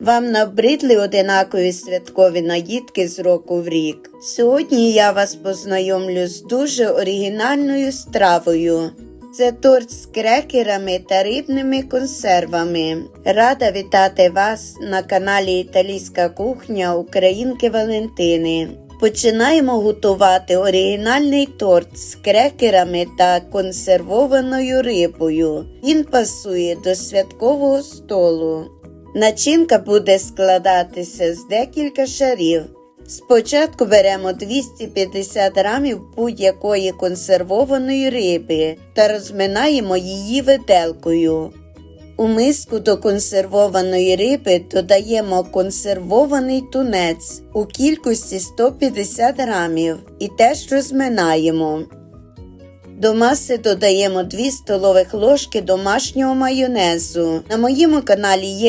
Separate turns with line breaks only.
Вам набридли одинакові святкові наїдки з року в рік. Сьогодні я вас познайомлю з дуже оригінальною стравою. Це торт з крекерами та рибними консервами. Рада вітати вас на каналі Італійська кухня Українки Валентини. Починаємо готувати оригінальний торт з крекерами та консервованою рибою. Він пасує до святкового столу. Начинка буде складатися з декілька шарів. Спочатку беремо 250 грамів будь-якої консервованої риби та розминаємо її виделкою. У миску до консервованої риби додаємо консервований тунець у кількості 150 грамів і теж розминаємо. До маси додаємо 2 столових ложки домашнього майонезу. На моєму каналі є